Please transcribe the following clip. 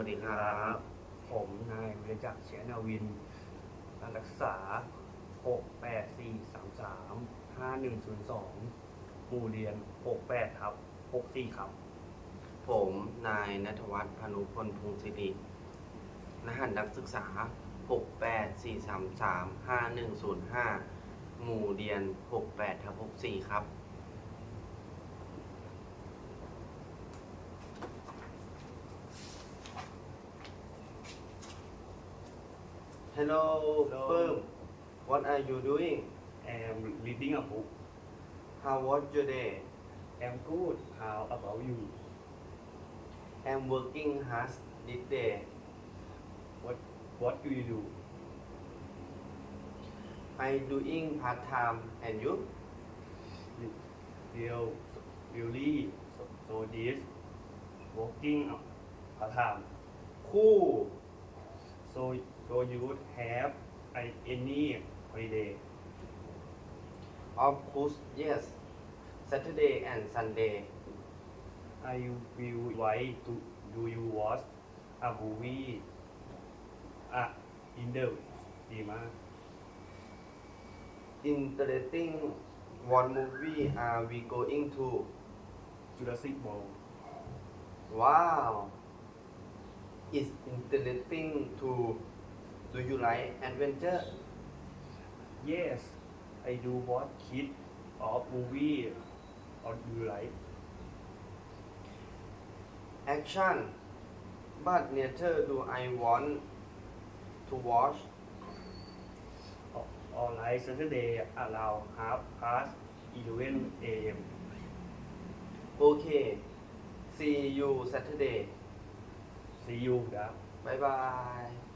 วัสดีครับ ผมนายวิจักรเชียนาวินการรักษา 68433 5102หมู่เรียน 68ครับ64ครับ ผมนายนัทวัฒน์พานุพลพงศิริรหัสนักศึกษา 684335105 หมู่เรียน 68ทับ64 ครับ Hello, Hello. Perm. What are you doing? I'm reading a book How was your day? I'm good How about you I'm working hard this day. What What do you do I'm doing part time and you? Real Really So, so this Working part time Cool. So you would have any holiday Of course, yes. Saturday and Sunday. I will why to do you watch a movie uh, in the cinema Interesting. What movie are we going to? Jurassic World Wow. It's interesting to Do you like adventure? Yes I do watch kid of movie or do you like Action. But neither do I want to watch. O- Online Saturday around half past 11 a.m. Okay. See you Saturday. see you ครับ บ๊ายบาย